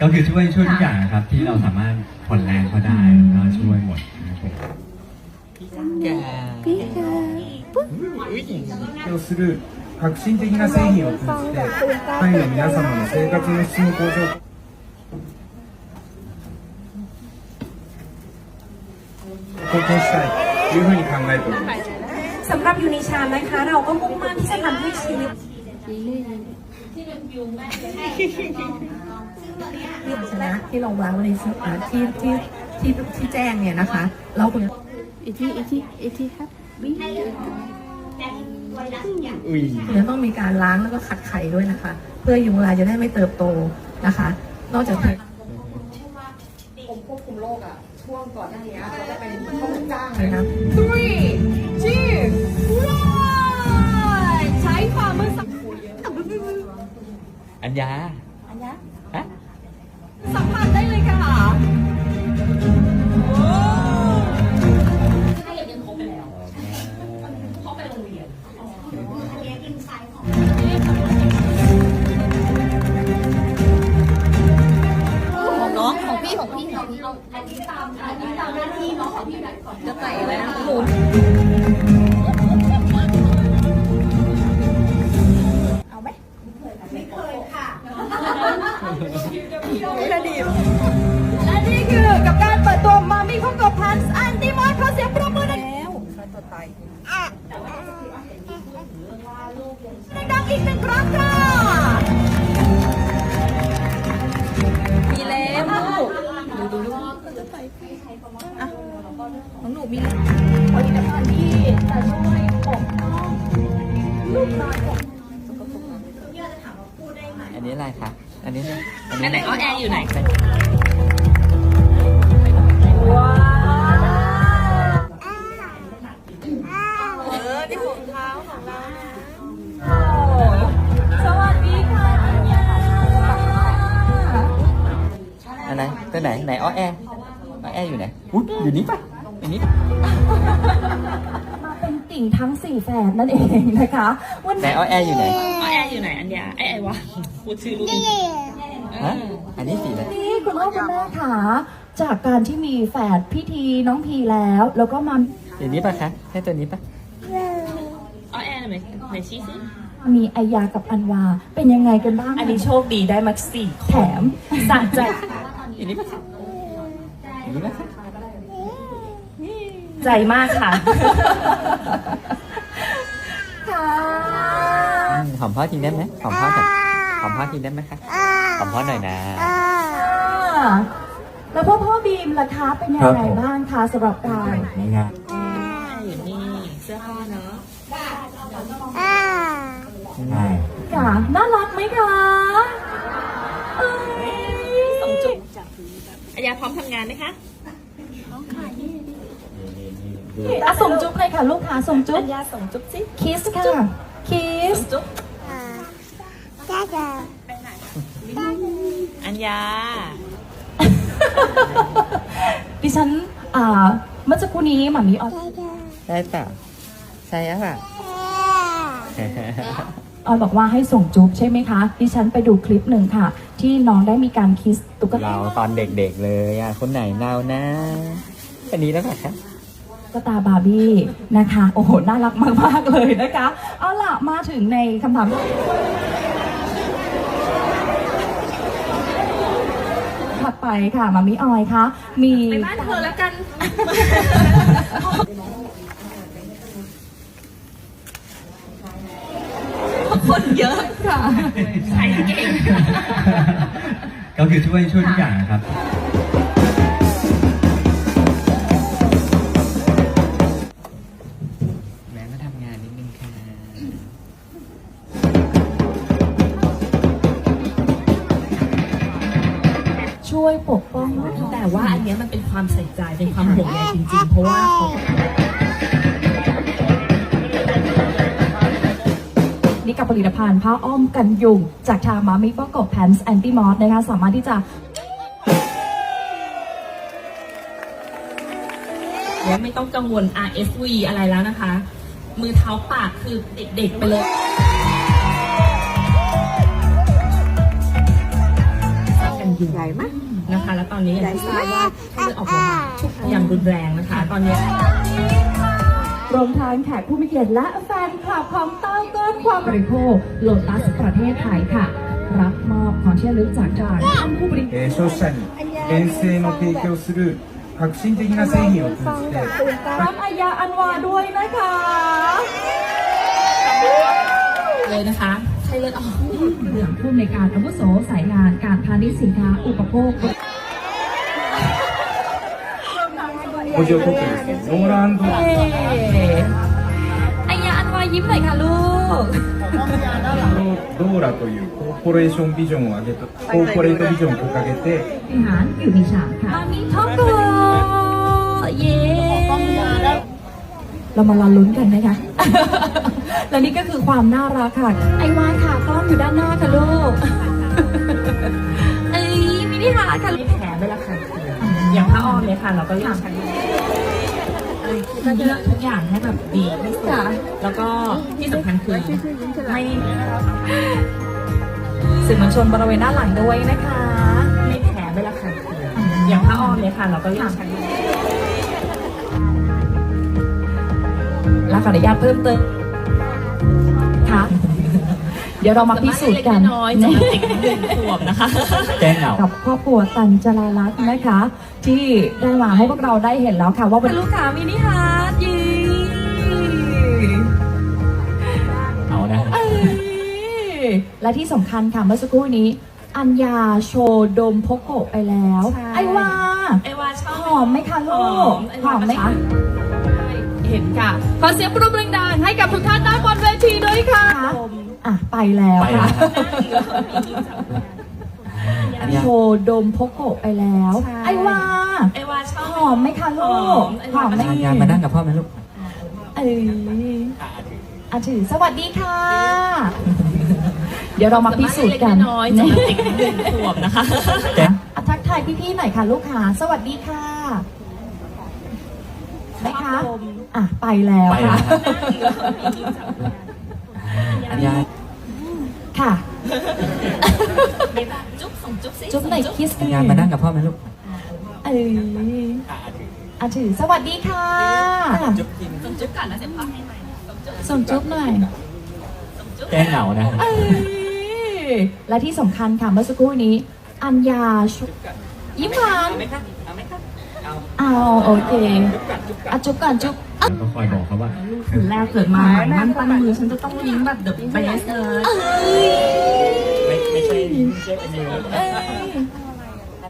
ก็คือช่วยช่วยทุกอย่างนะครับ ที่เราสามารถผ่อนแรงเขาได้ก็ช่วยหมดนะครับผม をする革新的な製品を通じてタイの皆様の生活の質の向上貢献したいというふうに考えております สำหรับยูนิชานะคะ เราก็มุ่งมั่นที่จะทำให้ชีวิต ชนะที่เราวางไว้ในอ่าที่ที่ที่ที่แจ้งเนี่ยนะคะ เราควรอีกทีอีกทีอีกทีครับวิ่งอุ้ยจะต้องมีการล้างแล้วก็ขัดไข่ด้วยนะคะ เพื่อยุงลายจะได้ไม่เติบโตนะคะ นอกจากนี้กรมควบคุมโรคอะช่วงก่อนหน้านี้เขาได้ไปเขาจ้างเลยนะ three two one ใช้ความมือสัมอัญญา และนี่คือกับการเปิดตัวมามีพบกับพันส์อันติมอนขอเสียงปรบมือหน่อยแล้วดังๆอีกหนึ่งครั้งค่ะมีแล้วลูกดูดูดูอะของหนูมีผลิตภัณฑ์ที่จะช่วยปกป้องลูกน้อยของอันนี้อะไรคะ อันนี้นะ อันอันี้นไหนอ้อแอร์อยู่ไหนว้าวเออนี่ของเท้าของเราสวัสดีค่ะอัญญาอันไหนตัวไหนไหนอ้อแออ้อแออยู่ไหนอุ๊ยอยู่นี่ปะอันนี้มาเป็นติ่งทั้งสี่แฝดนั่นเองนะคะวันไหนนี้อ้อแออยู่ไหนอ้อแอร์อยู่ไหนอันยาไอ้ไอ้วะพูดชื่อลูก ฮะอันนี้สีอะไรนี่คุณพ่อคุณแม่ค่ะจากการที่มีแฝดพิธีน้องพีแล้ว แล้วก็มาสีนี้ปะคะใช่ตัวนี้ปะอ้อแอร์ไหนไหนชี้สิมีไอยากับอันวา เป็นยังไงกันบ้างอันนี้โชคดีได้มาสี่แถมสะใจอันนี้ปะคะอันนี้ปะคะใจมากค่ะค่ะอืมหอมพ่อทีได้ไหมหอมพ่อหน่อยหอมพ่อทีได้ไหมคะ หอมพ่อหน่อยนะ แล้วพ่อพ่อบีมล่ะคะเป็นยังไงบ้างคะสำหรับการนี่ไงอยู่นี่เสื้อผ้าเนาะใช่ค่ะน่ารักไหมคะเอ้ยส่งจุ๊บอันยาพร้อมทำงานไหมคะอะส่งจุ๊บเลยค่ะลูกค้าส่งจุ๊อับนยาส่งจุ๊บสิคิสค่ะคิสจุ๊บอันยา ดิฉัน อ่า เมื่อสักครู่นี้หมามีออยได้เปล่าใช่อะเปล่าออยบอกว่าให้ส่งจุ๊บใช่ไหมคะ ดิฉันไปดูคลิปหนึ่งค่ะ ที่น้องได้มีการคิสตุ๊กตาเราตอนเด็กๆเลยอะคนไหนเรานะอันนี้แล้วปะคะตุ๊กตาบาร์บี้นะคะ โอ้โห น่ารักมากๆเลยนะคะ เอาล่ะ มาถึงในคำถาม ถัดไปค่ะมามิออยคะมีไปบ้านเธอแล้วกัน คนเยอะค่ะใส่เก่ง ก็คือช่วยช่วยทุกอย่างนะครับ ช่วยปกป้องแต่ว่าอันเนี้ยมันเป็นความใส่ใจเป็นความห่วงใยจริงๆ เพราะว่าเขานี่กับผลิตภัณฑ์ผ้าอ้อมกันยุง จากทางมามิฟอกบแพนส์แอนตี้มอสนะคะสามารถที่จะเนี่ยไม่ต้องกังวล RSV อะไรแล้วนะคะ มือเท้าปากคือเด็กๆไปเลย อยู่ใหญ่ไหมนะคะ แล้วตอนนี้อย่างที่ทราบว่าไข้เลือดออกมาอย่างรุนแรงนะคะ ตอนนี้ รวมทั้งแขกผู้มีเกียรติและแฟนคลับของเต้าเกิดความบริโภคโลตัสประเทศไทยค่ะ รับมอบความเชื่อลึกจากจากท่านผู้บริ えー消費者に厳正の提供する革新的な製品を通じて รับอายาอันวาด้วยนะคะ เลยนะคะไข้เลือดออก เหลืองผู้ในวยการอาวุโสสายงานการพาณิชย์สินค้าอุปโภค 補助特許ですねローランド อายาอันวายิ้มหน่อยค่ะลูก ローラというコーポレーションビジョンを上げたコーポレートビジョンを掲げて บริหารอยู่ในฉากค่ะมามีท็อปโกเย้ เรามารอลุ้นกันนะคะ และนี่ก็คือความน่ารักค่ะ ไอ้วานค่ะกล้องอยู่ด้านหน้าค่ะลูกเอ้ยมินิฮาร์ทค่ะ มีแผลด้วยละค่ะ อย่างผ้าอ้อมเนี่ยค่ะ เราก็เลือกใช้เลือกทุกอย่างให้แบบดีที่สุดค่ะแล้วก็ที่สำคัญคือไม่สื่อมวลชนบริเวณด้านหลังด้วยนะคะไม่แผลด้วยละค่ะ อย่างผ้าอ้อมเนี่ยค่ะ เราก็เลือกใช้ และขออนุญาตเพิ่มเติมค่ะเดี๋ยวเรามาพิสูจน์กันน้อยๆสำหรับเด็กหนึ่งขวบนะคะแก้เหงากับครอบครัวตันจรารัตน์นะคะ ที่ได้มาให้พวกเราได้เห็นแล้วค่ะ ว่าเป็นลูกค้ามินิฮาร์ดยีเอานะเอ้ยและที่สำคัญค่ะเมื่อสักครู่นี้ อัญญาโชว์ดมพกโกะไปแล้วใช่ไอวาไอว่าชอบหอมไหมคะลูกหอมไหมคะ เห็นค่ะ ขอเสียงปรบมือดังๆให้กับทุกท่านด้านบนเวทีด้วยค่ะอะ ไปแล้วไปแล้ค่ะว อันนี้โชว์ดมพกโกะไปแล้ว ใช่ ไอวาไอว่าชอบ หอมไหมคะลูกหอมไหมอัญญามานั่งกับพ่อไหมลูก เอออะถือสวัสดีค่ะ เดี๋ยวเรามาพิสูจน์กันน้อยๆสำหรับเด็กหนึ่งขวบนะคะแก้อะทักทายพี่ๆหน่อยค่ะลูกค้าสวัสดีค่ะไหม คะอะไปแล้วไปแล้ค่ะวอัญญาค่ะ จุ๊บส่งจุ๊บสิจุ๊บหน่อยคิสอัญญามานั่งกับพ่อไหมลูกเอออะถือสวัสดีค่ะ จุ๊บกินส่งจุ๊บก่อนแล้วเสร็จพ่อให้ใหม่ส่งจุ๊บหน่อยแก้เหงานะเออและที่สำคัญค่ะเมื่อสักครู่นี้ อัญญาชยิ้มหวานเอา โอเคอะจุ๊บก่อนจุ๊บแล้วก็คอยบอกเขาว่าคนแรกเกิดมาใหม่มั่นตั้งมือฉันจะต้องลิ้งแบบเดอะเบสเลย ไม่ไม่ใช่ไม่ใช่เป็นมือเอ้ย